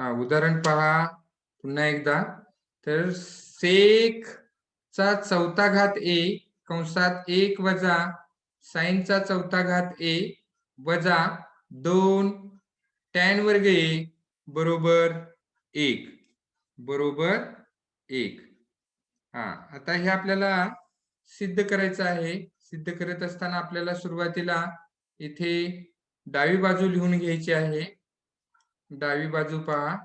हा उदाहरण पहा. पुन्हा एकदा. तर सेक चा चौथा घात ए कंसात एक वजा साईनचा चौथा घात ए वजा दोन टॅन वर्ग ए बरोबर एक. बरोबर एक. हा आता हे आपल्याला सिद्ध करायचं आहे. सिद्ध करत असताना आपल्याला सुरुवातीला इथे डावी बाजू लिहून घ्यायची आहे. डावी बाजू पहा.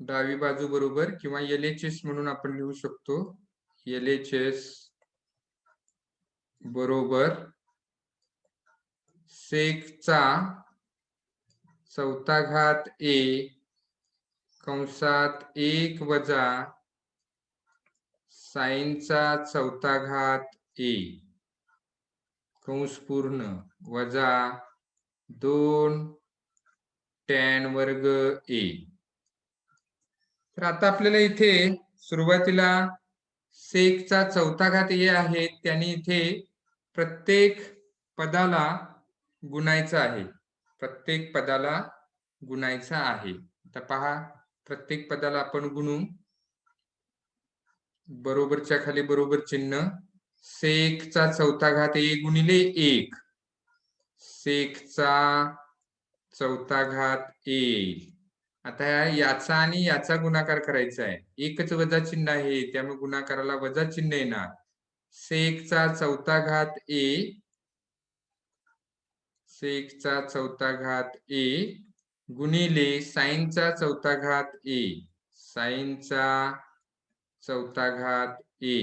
डावी बाजू बरोबर किंवा एल एच एस म्हणून आपण लिहू शकतो. एल एच एस बरोबर सेकचा चौथा घात ए कंसात एक वजा साईनचा चौथा घात ए कंस पूर्ण वजा दोन टॅन वर्ग ए तर आता आपल्याला इथे सुरुवातीला सेकचा चौथा घात ए आहे त्याने इथे प्रत्येक पदाला गुणायचं आहे. प्रत्येक पदाला गुणायचा आहे. आता पहा प्रत्येक पदाला आपण गुणू. बरोबरच्या खाली बरोबर चिन्ह. सेकचा चौथा घात ए गुणिले एक. सेकचा चौथा घात ए आता याचा आणि याचा गुणाकार करायचा आहे. एकच वजा चिन्ह आहे त्यामुळे गुणाकाराला वजा चिन्ह येणार. सेकचा चौथा घात ए. सेकचा चौथा घात ए गुणिले साईनचा चौथा घात ए. साईनचा चौथा घात ए.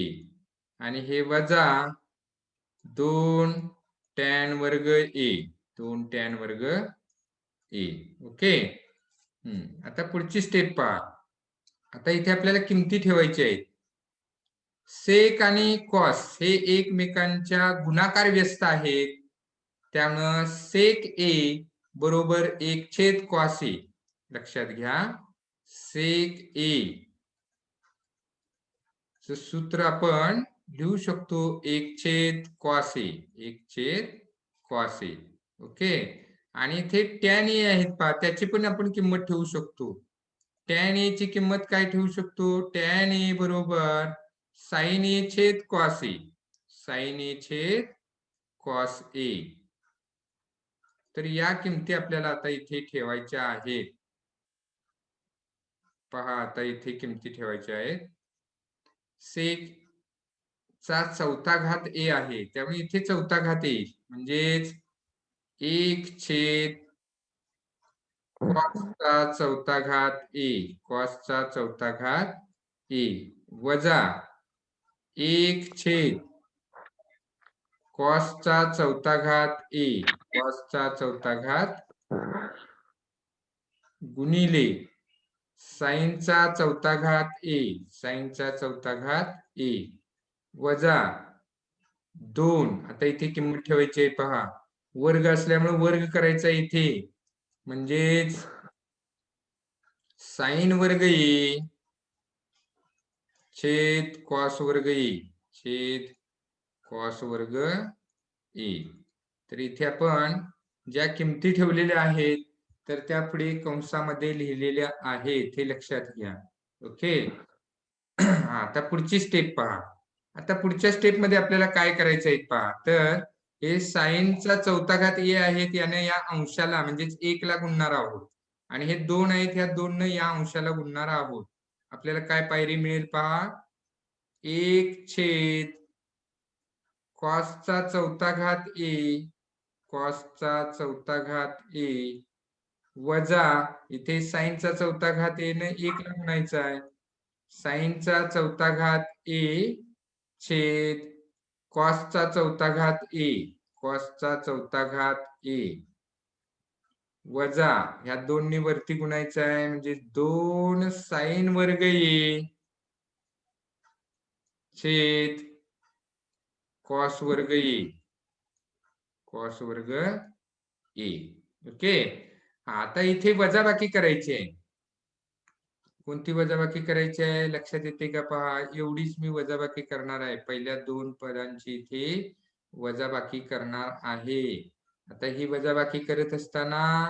आणि हे वजा दोन टॅन वर्ग ए. दोन टॅन वर्ग ए. ओके? हम्म. आता पुढची स्टेप पहा. आता इथे आपल्याला किमती ठेवायच्या आहेत. सेक आणि कॉस हे एकमेकांच्या गुणाकार व्यस्त आहेत. त्यामुळं सेक ए बरोबर एक छेद कॉस ए लक्षात घ्या. सेक ए सूत्र आपण लिहू शकतो एक छेद क्वासे एक छेद कॉस ओके? आणि इथे टॅन ए आहेत पहा त्याची पण आपण किंमत ठेवू शकतो. टॅन ए ची किंमत काय ठेवू शकतो? टॅन ए बरोबर साइन ए छेद क्वासे. साईन साइन ए छेद क्वास. ए तर या किमती आपल्याला आता इथे ठेवायच्या आहेत. पहा आता इथे किमती ठेवायच्या आहेत. सेक चा चौथा घात ए आहे. त्यामुळे इथे चौथा घात येईल म्हणजेच एक छेद कॉसचा चौथा घात ए. कॉसचा चौथा घात ए. वजा एक छेद कॉसचा चौथा घात ए. कॉसचा चौथा घात गुणिले साईनचा चौथा घात ए. साईनचा चौथा घात ए. वजा दोन. आता इथे किंमत ठेवायची आहे पहा. वर्ग असल्यामुळे वर्ग करायचा इथे. म्हणजेच साईन वर्ग ये छेद कॉस वर्ग ये छेद कॉस वर्ग ए. तर इथे आपण ज्या किमती ठेवलेल्या आहेत तर त्या पुढे कंसामध्ये लिहिलेल्या आहेत हे लक्षात घ्या. ओके? आता पुढची स्टेप पहा. आता पुढच्या स्टेपमध्ये आपल्याला काय करायचं आहे पहा. तर हे साईनचा चौथा घात ए आहेत याने या अंशाला म्हणजेच एक ला गुणणार आहोत. आणि हे दोन आहेत ह्या दोन या अंशाला गुणणार आहोत. आपल्याला काय पायरी मिळेल पहा? एक छेद कॉसचा चौथा घात ए कॉसचा चौथा घात ए वजा इथे साईनचा चौथा घात ए न एक ला म्हणायचा आहे. साईनचा चौथा घात ए छेद कॉसचा चौथा घात ए. कॉसचा चौथा घात ए. वजा ह्या दोन्ही वरती गुणायचं आहे म्हणजे दोन साईन वर्ग ए. छेद कॉस वर्ग ए. कॉस वर्ग ए. ओके? आता इथे वजाबाकी करायची आहे. कोणती वजाबाकी करायची आहे? लक्षात येते का? पहा एवढीच मी वजाबाकी करणार आहे. पहिल्या दोन पदांची इथे वजाबाकी करणार आहे. आता ही वजाबाकी करत असताना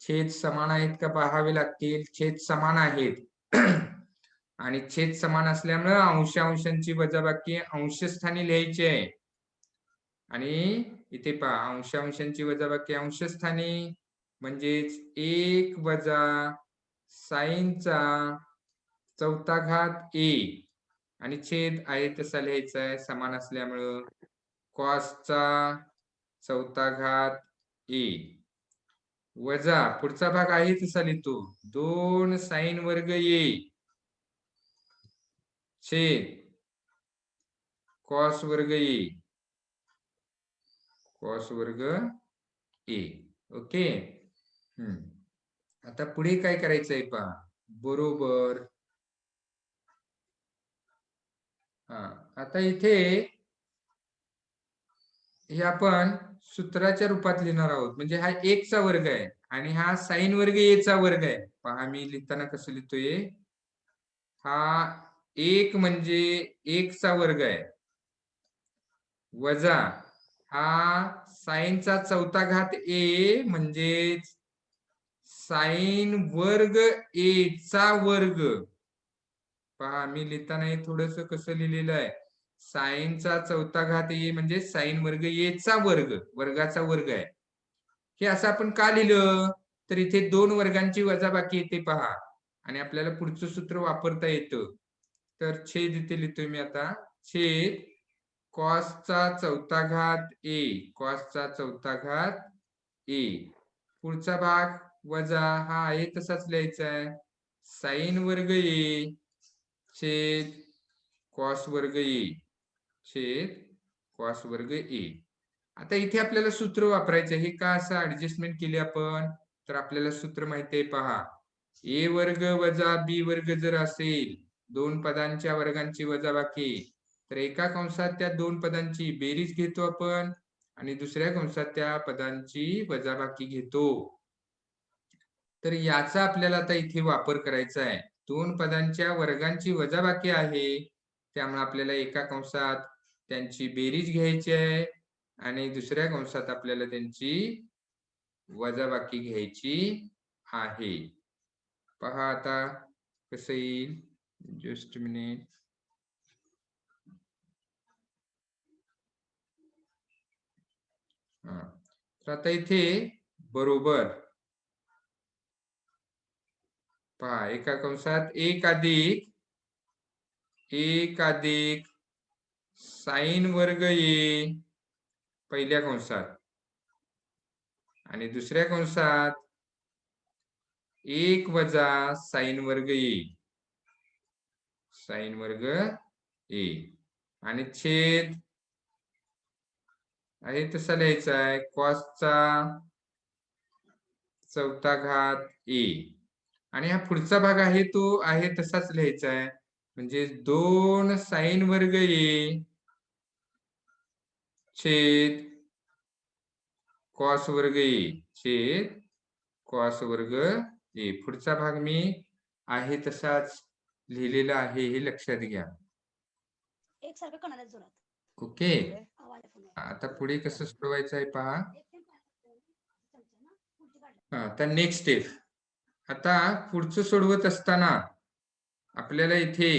छेद समान आहेत का? पाहावे लागतील. छेद समान आहेत. आणि छेद समान असल्यामुळे अंश अंशांची वजाबाकी अंशस्थानी लिहायची आहे. आणि इथे पहा अंश अंशांची वजाबाकी अंशस्थानी म्हणजेच एक वजा साईनचा चौथा घात ए. आणि छेद आहे तसा लिहायचा आहे समान असल्यामुळं कॉसचा चौथा घात ए. वजा पुढचा भाग आहे तसा लिहितो. दोन साईन वर्ग ए. छेद. कॉस वर्ग ए. कॉस वर्ग ए. ओके? हम्म. आता पुढे काय करायचंय पहा. बरोबर. हा आता इथे हे आपण सूत्राच्या रूपात लिहिणार आहोत. म्हणजे हा एकचा वर्ग आहे आणि हा साईन वर्ग एचा वर्ग आहे. पहा मी लिहिताना कसं लिहितोय? हा एक म्हणजे एकचा वर्ग आहे. वजा हा साईनचा चौथा घात ए म्हणजेच साईन वर्ग ए चा वर्ग. पहा मी लिहिताना हे थोडस कसं लिहिलेलं आहे. साईनचा चौथा घात ए म्हणजे साईन वर्ग ए चा वर्ग वर्गाचा वर्ग आहे. हे असं आपण का लिहिलं? तर इथे दोन वर्गांची वजाबाकी येते पहा. आणि आपल्याला पुढचं सूत्र वापरता येतं. तर छेद इथे लिहितोय मी आता. छेद कॉसचा चौथा घात ए कॉसचा चौथा घात ए. पुढचा भाग. वजा हा आहे तसाच लिहायचा आहे साईन वर्ग ए छेद कॉस वर्ग ए छेद कॉस वर्ग ए. आता इथे आपल्याला सूत्र वापरायचं हे का असं ऍडजस्टमेंट केली आपण? तर आपल्याला सूत्र माहिती आहे पहा. ए वर्ग वजा बी वर्ग जर असेल दोन पदांच्या वर्गांची वजाबाकी तर एका कंसात त्या दोन पदांची बेरीज घेतो आपण आणि दुसऱ्या कंसात त्या पदांची वजाबाकी घेतो. तर याचा आपल्याला आता इथे वापर करायचा आहे. दोन पदांच्या वर्गांची वजाबाकी आहे. त्यामुळे आपल्याला एका कंसात त्यांची बेरीज घ्यायची आहे आणि दुसऱ्या कंसात आपल्याला त्यांची वजाबाकी घ्यायची आहे. पहा आता कसं येईल. जस्ट मिनिट हा. तर आता इथे बरोबर पहा एका कंसात एक अधिक एक अधिक साईन वर्ग ए पहिल्या कंसात. आणि दुसऱ्या कंसात एक वजा साईन वर्ग ए. साईन वर्ग ए. आणि छेद आहे तसा लिहायचा आहे कॉसचा चौथा घात ए. आणि हा पुढचा भाग आहे तो आहे तसाच लिहायचा आहे म्हणजे दोन साईन वर्ग ए छेद कॉस वर्ग ए छेद कॉस वर्ग ए. पुढचा भाग मी आहे तसाच लिहिलेला आहे हे लक्षात घ्या. ओके. आता पुढे कसं सोडवायचं आहे पहा तर नेक्स्ट स्टेप आता पुढचं सोडवत असताना आपल्याला इथे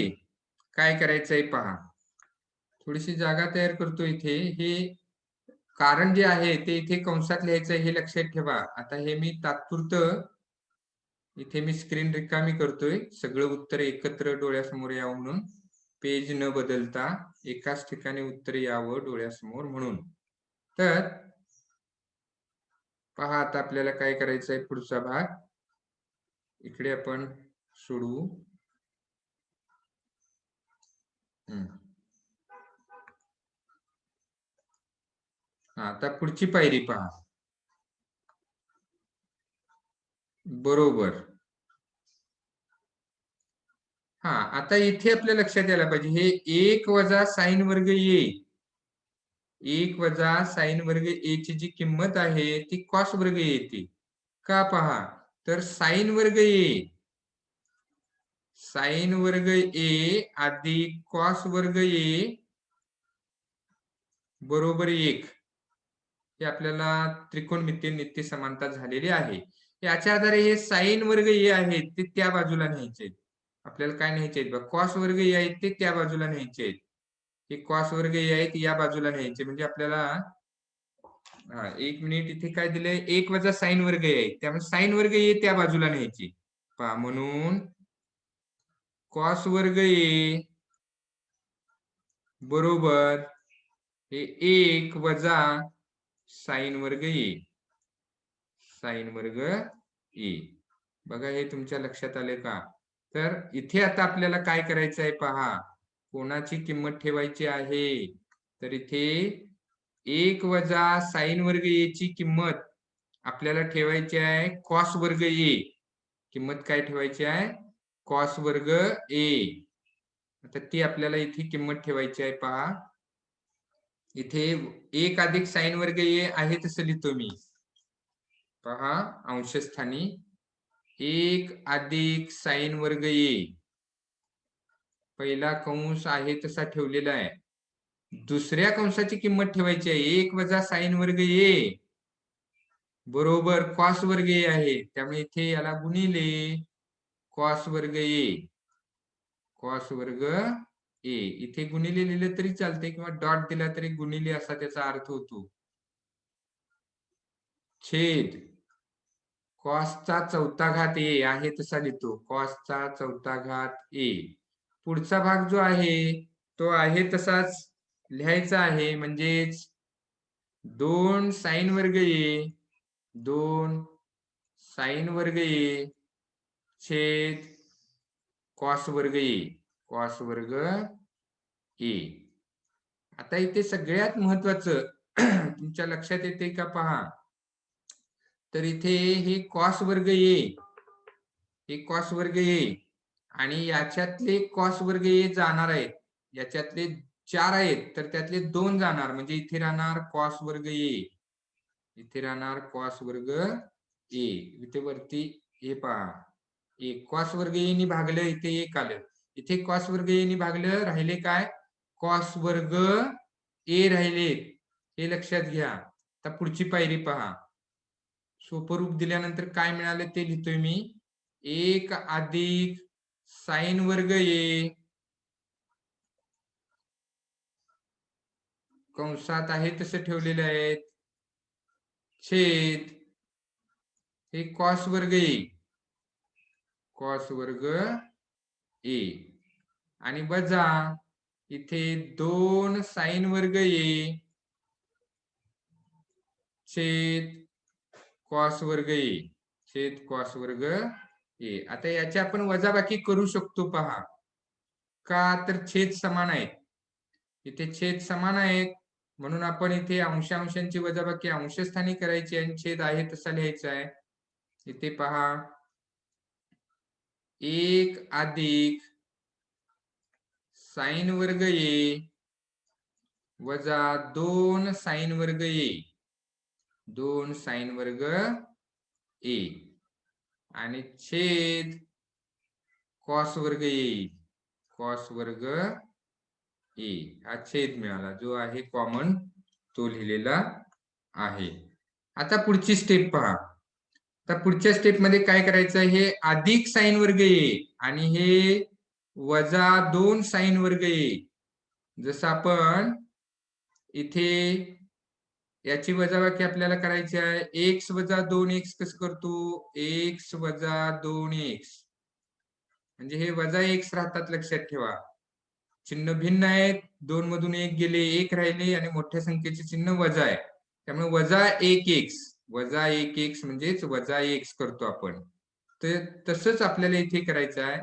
काय करायचंय पहा. थोडीशी जागा तयार करतो इथे. हे कारण जे आहे ते इथे कंसात लिहायचं हे लक्षात ठेवा. आता हे मी तात्पुरतं इथे मी स्क्रीन रिकामी करतोय. सगळं उत्तर एकत्र डोळ्यासमोर यावं म्हणून. पेज न बदलता एकाच ठिकाणी उत्तर यावं डोळ्यासमोर म्हणून. तर पहा आता आपल्याला काय करायचंय पुढचा भाग. इकडे आपण सोडवू. हा आता पुढची पायरी पहा. बरोबर. हा आता इथे आपल्या लक्षात यायला पाहिजे हे एक वजा साईन वर्ग ए. एक वजा साईन वर्ग ए ची जी किंमत आहे ती कॉस वर्ग येते. का पहा? तर साईन वर्ग ए. साईन वर्ग ए अधिक कॉस वर्ग ए बरोबर एक. हे आपल्याला त्रिकोणमितीय नित्य समानता झालेली आहे. याच्या आधारे हे साईन वर्ग ए आहेत ते त्या बाजूला न्यायचे. आहेत. आपल्याला काय न्यायचे आहेत बघ कॉस वर्ग ए आहेत ते त्या बाजूला न्यायचे आहेत. हे कॉस वर्ग ए आहेत या बाजूला न्यायचे म्हणजे आपल्याला हा एक मिनिट इथे काय दिलंय? एक वजा साईन वर्ग आहे. त्यामुळे साईन वर्ग ये त्या बाजूला न्यायची. पहा म्हणून कॉस वर्ग ये बरोबर हे एक वजा साईन वर्ग ये साईन वर्ग ए. बघा हे तुमच्या लक्षात आले का? तर इथे आता आपल्याला काय करायचं आहे पहा? कोणाची किंमत ठेवायची आहे? तर इथे एक वजा साईन वर्ग ए ची किंमत आपल्याला ठेवायची आहे कॉस वर्ग ए. किंमत काय ठेवायची आहे? कॉस वर्ग ए. आता ती आपल्याला इथे किंमत ठेवायची आहे पहा. इथे एक अधिक साईन वर्ग ए आहे तसं लिहितो मी. पहा अंशस्थानी. एक अधिक साईन वर्ग ए. पहिला कंस आहे तसा ठेवलेला आहे. दुसऱ्या कंसाची किंमत ठेवायची आहे. एक वजा साईन वर्ग ए. बरोबर कॉस वर्ग ए आहे. त्यामुळे इथे याला गुणिले कॉस वर्ग ए. कॉस वर्ग ए. इथे गुणिले लिहिलं तरी चालते किंवा डॉट दिला तरी गुणिले असा त्याचा अर्थ होतो. छेद. कॉसचा चौथा घात ए आहे तसा लिहितो. कॉसचा चौथा घात ए. पुढचा भाग जो आहे तो आहे तसाच लिहायचं आहे म्हणजेच दोन साईन वर्ग ए दोन साईन वर्ग ए छेद कॉस वर्ग ए कॉस वर्ग ए. आता इथे सगळ्यात महत्वाचं तुमच्या लक्षात येते का पहा? तर इथे हे कॉस वर्ग ए हे कॉस वर्ग ए आणि याच्यातले कॉस वर्ग ए जाणार आहेत याच्यातले चार आहेत तर त्यातले दोन जाणार. म्हणजे इथे राहणार कॉस वर्ग ए इथे राहणार कॉस वर्ग ए इथे वरती हे पहा. एक कॉस वर्ग ए नी भागलं इथे एक आलं. इथे कॉस वर्ग ए नी भागलं राहिले काय? कॉस वर्ग ए राहिले. हे लक्षात घ्या. आता पुढची पायरी पहा. सोपरूप दिल्यानंतर काय मिळालं ते लिहितोय मी. एक अधिक साईन वर्ग ए कंसात आहे तसे ठेवलेले आहेत. छेद. हे कॉस वर्ग ए. कॉस वर्ग ए. आणि वजा इथे दोन साईन वर्ग ए. छेद कॉस वर्ग ए. छेद कॉस वर्ग ए. आता याची आपण वजाबाकी करू शकतो पहा. का? तर छेद समान आहेत. इथे छेद समान आहेत. म्हणून आपण इथे अंशांशांची वजाबाकी अंशस्थानी करायची आणि छेद आहे तसा लिहायचा आहे. इथे पहा. एक अधिक साईन वर्ग ए वजा दोन साईन वर्ग ए. दोन साईन वर्ग ए. आणि छेद कॉस वर्ग ए. कॉस वर्ग ए हा छेद मिळाला. जो आहे कॉमन तो लिहिलेला आहे. आता पुढची स्टेप पहा. आता पुढच्या स्टेपमध्ये काय करायचं? हे अधिक साईन वर्ग ए आणि हे वजा दोन साईन वर्ग ए. जसं आपण इथे याची वजाबाकी आपल्याला करायची आहे. एक्स वजा दोन एक्स कसं करतो? एक्स वजा दोन एक्स म्हणजे हे वजा एक्स राहतात लक्षात ठेवा. चिन्ह भिन्न आहेत दोन मधून एक गेले एक राहिले आणि मोठ्या संख्येचे चिन्ह वजा आहे. त्यामुळे वजा एक एक्स वजा एक एक्स म्हणजेच वजा एक्स करतो आपण. तर तसंच आपल्याला इथे करायचं आहे.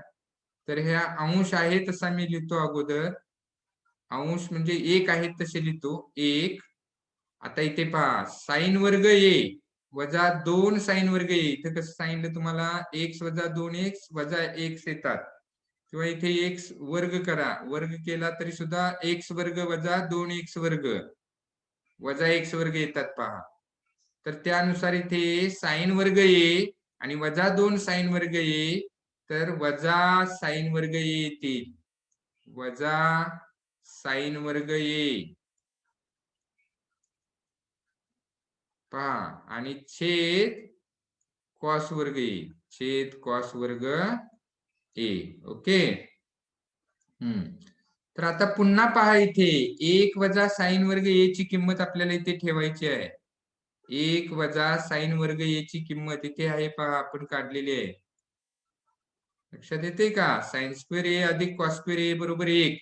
तर ह्या अंश आहे तसा मी लिहितो अगोदर. अंश म्हणजे एक आहे तसे लिहितो. एक आता इथे पहा साईन वर्ग ए वजा दोन साईन वर्ग ए इथे कसं सांगितलं तुम्हाला? एक्स वजा दोन एक्स वजा एक्स येतात. किंवा इथे एक्स वर्ग करा. वर्ग केला तरी सुद्धा एक्स वर्ग वजा दोन एक्स वर्ग. वजा एक्स वर्ग येतात पहा. तर त्यानुसार इथे साईन वर्ग ये आणि वजा दोन साईन वर्ग ये तर वजा साईन वर्ग ये येतील. वजा साईन वर्ग ये. पहा. आणि छेद कॉस वर्ग ये. छेद कॉस वर्ग ए ओके. हम्म. तर आता पुन्हा पहा इथे. एक वजा साईन वर्ग ए ची किंमत आपल्याला इथे ठेवायची आहे. एक वजा साईन वर्ग ए ची किंमत इथे आहे पहा आपण काढलेली आहे. लक्षात येते का? सायन्स स्क्वेअर ए अधिक कॉस स्क्वेअर ए बरोबर एक.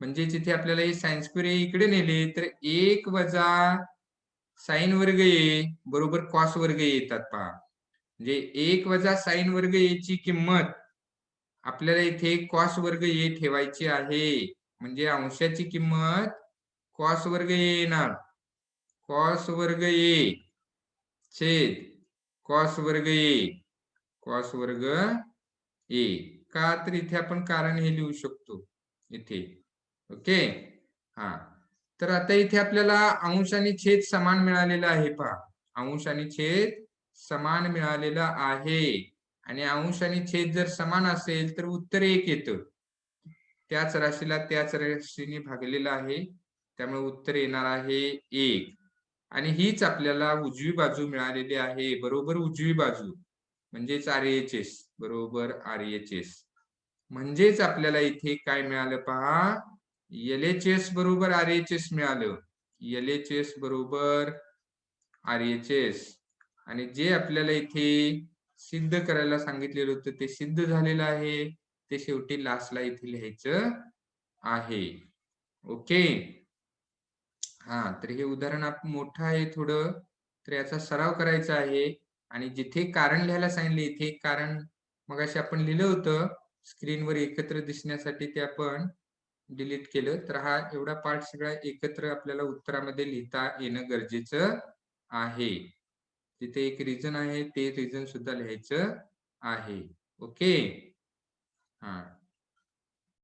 म्हणजे जिथे आपल्याला हे सायन्स स्क्वेअर ए इकडे नेले तर एक वजा साइन वर्ग ए बरोबर कॉस वर्ग ए येतात पहा. म्हणजे एक वजा साइन वर्ग ए ची किंमत आपल्याला इथे कॉस वर्ग ए ठेवायची आहे. म्हणजे अंशाची किंमत कॉस वर्ग ए येणार. कॉस वर्ग ए छेद कॉस वर्ग ए कॉस वर्ग ए. का तर इथे आपण कारण हे लिहू शकतो इथे. ओके? हा. तर आता इथे आपल्याला अंश आणि छेद समान मिळालेला आहे पहा. अंश आणि छेद समान मिळालेला आहे. आणि अंश आणि छेद जर समान असेल तर उत्तर एक येतं. त्याच राशीला त्याच राशीने भागलेलं आहे. त्यामुळे उत्तर येणार आहे एक. आणि हीच आपल्याला उजवी बाजू मिळालेली आहे. बरोबर उजवी बाजू. म्हणजेच आर एच एस. बरोबर आर एच एस. म्हणजेच आपल्याला इथे काय मिळालं पहा? एल एच एस बरोबर आर एच एस मिळालं. एल एच एस बरोबर आर एच एस. आणि जे आपल्याला इथे सिद्ध करायला सांगितलेलं होतं. ते सिद्ध झालेलं आहे. ते शेवटी लास्टला इथे लिहायचं आहे. ओके हा तर हे उदाहरण आप मोठं आहे थोडं. तर याचा सराव करायचा आहे. आणि जिथे कारण लिहायला सांगितले इथे कारण मग आपण लिहिलं होतं. स्क्रीनवर एकत्र दिसण्यासाठी ते आपण डिलीट केलं. तर हा एवढा पार्ट सगळा एकत्र आपल्याला उत्तरामध्ये लिहिता येणं गरजेचं आहे. तिथे एक रिजन आहे ते रिजन सुद्धा लिहायचं आहे. ओके हा.